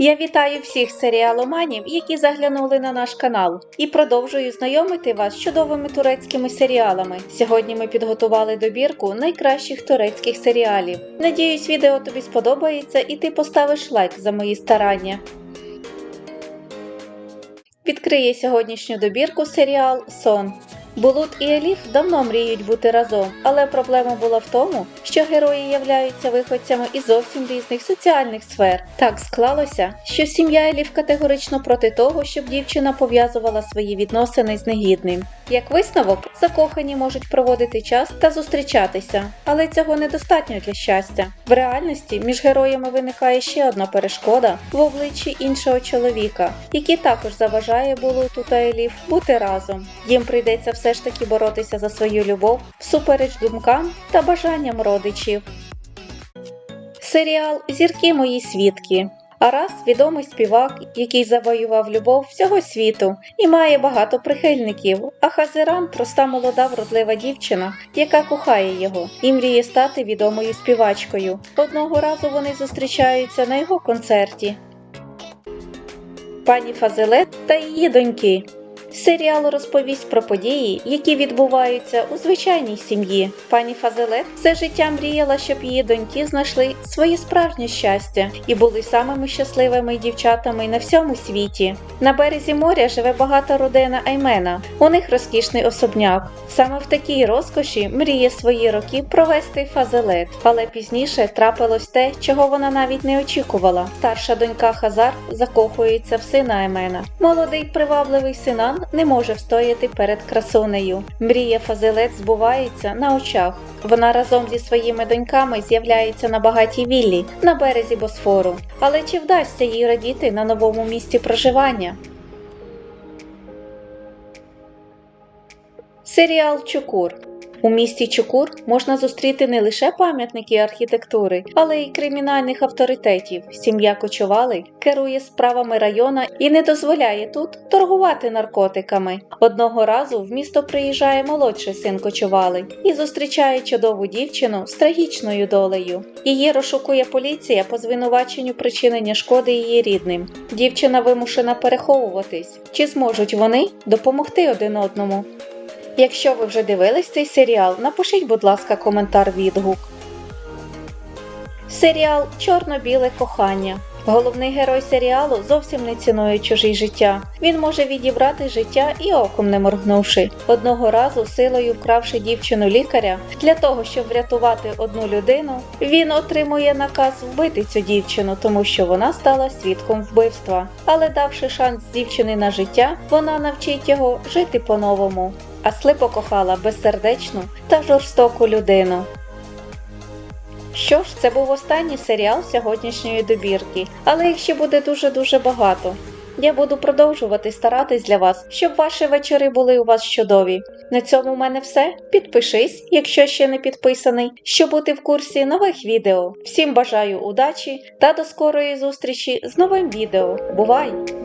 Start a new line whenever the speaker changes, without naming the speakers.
Я вітаю всіх серіаломанів, які заглянули на наш канал, і продовжую знайомити вас з чудовими турецькими серіалами. Сьогодні ми підготували добірку найкращих турецьких серіалів. Надіюсь, відео тобі сподобається і ти поставиш лайк за мої старання. Відкриє сьогоднішню добірку серіал Сон. Булут і Еліф давно мріють бути разом, але проблема була в тому, що герої являються виходцями із зовсім різних соціальних сфер. Так склалося, що сім'я Еліф категорично проти того, щоб дівчина пов'язувала свої відносини з негідним. Як висновок, закохані можуть проводити час та зустрічатися, але цього недостатньо для щастя. В реальності між героями виникає ще одна перешкода в обличчі іншого чоловіка, який також заважає Булуту та Еліф бути разом. Їм прийдеться все ж таки боротися за свою любов всупереч думкам та бажанням родичів. Серіал Зірки мої свідки. Арас відомий співак, який завоював любов всього світу і має багато прихильників. А Хазиран проста молода вродлива дівчина, яка кохає його і мріє стати відомою співачкою. Одного разу вони зустрічаються на його концерті. Пані Фазилет та її доньки. Серіал розповість про події, які відбуваються у звичайній сім'ї. Пані Фазилет все життя мріяла, щоб її доньки знайшли своє справжнє щастя і були самими щасливими дівчатами на всьому світі. На березі моря живе багата родина Аймена. У них розкішний особняк. Саме в такій розкоші мріє свої роки провести Фазилет, але пізніше трапилось те, чого вона навіть не очікувала. Старша донька Хазар закохується в сина Аймена. Молодий привабливий синан не може встояти перед красунею. Мрія Фазилет збувається на очах. Вона разом зі своїми доньками з'являється на багатій віллі на березі Босфору. Але чи вдасться їй радіти на новому місці проживання? Серіал Чукур у місті Чукур можна зустріти не лише пам'ятники архітектури, але й кримінальних авторитетів. Сім'я Кочували керує справами района і не дозволяє тут торгувати наркотиками. Одного разу в місто приїжджає молодший син Кочували і зустрічає чудову дівчину з трагічною долею. Її розшукує поліція по звинуваченню причинення шкоди її рідним. Дівчина вимушена переховуватись. Чи зможуть вони допомогти один одному? Якщо ви вже дивились цей серіал, напишіть, будь ласка, коментар відгук. Серіал Чорно-біле кохання. Головний герой серіалу зовсім не цінує чужі життя. Він може відібрати життя і оком не моргнувши. Одного разу, силою вкравши дівчину лікаря, для того, щоб врятувати одну людину, він отримує наказ вбити цю дівчину, тому що вона стала свідком вбивства. Але давши шанс дівчини на життя, вона навчить його жити по-новому. А слипо кохала безсердечну та жорстоку людину. Що ж, це був останній серіал сьогоднішньої добірки, але їх ще буде дуже-дуже багато. Я буду продовжувати старатись для вас, щоб ваші вечори були у вас чудові. На цьому в мене все. Підпишись, якщо ще не підписаний, щоб бути в курсі нових відео. Всім бажаю удачі та до скорої зустрічі з новим відео. Бувай!